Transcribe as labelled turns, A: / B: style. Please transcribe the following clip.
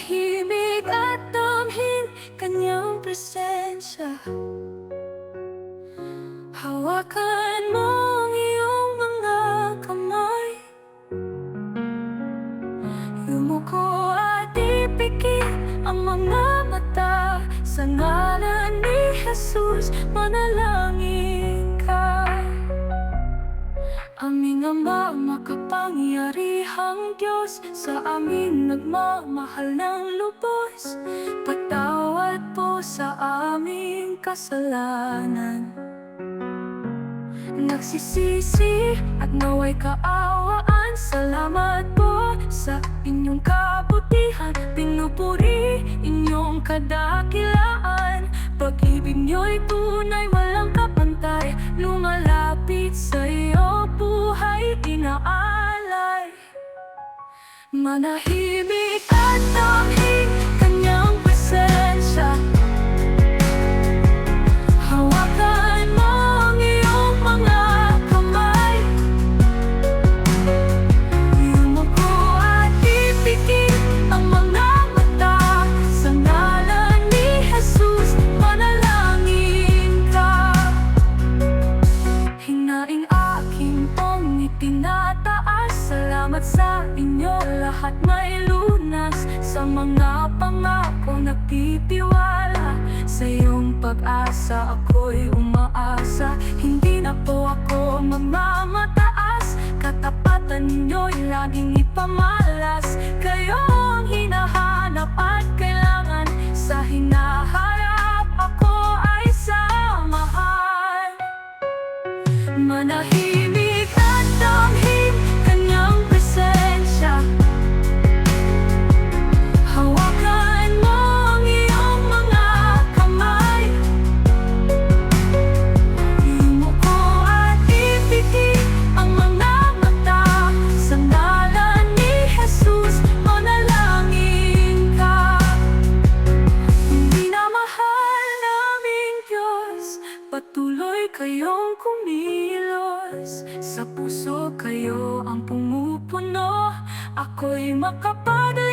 A: Manahimik at damhin kanyang presensya. Hawakan mo ang iyong mga kamay. Yumuko at ipikit ang mga mata. Sa ngalan ni Jesus, manalangin Aming Ama, makapangyarihang Diyos Sa amin nagmamahal ng lubos. Patawad po sa aming kasalanan. Nagsisisi at naway kaawaan. Salamat po sa inyong kabutihan. Pinupuri inyong kadakilaan. Pag-ibig niyo'y tunay, Manahimik at damhin lahat may lunas Sa mga pangako nagtitiwala Sa iyong pag-asa ako'y umaasa. Hindi na po ako mamamataas. Katapatan ninyo'y laging ipamalas. Kayo ang hinahanap at kailangan Sa hinaharap kumilos Sa puso kayo ang pumupuno. Ako'y makapaglingkod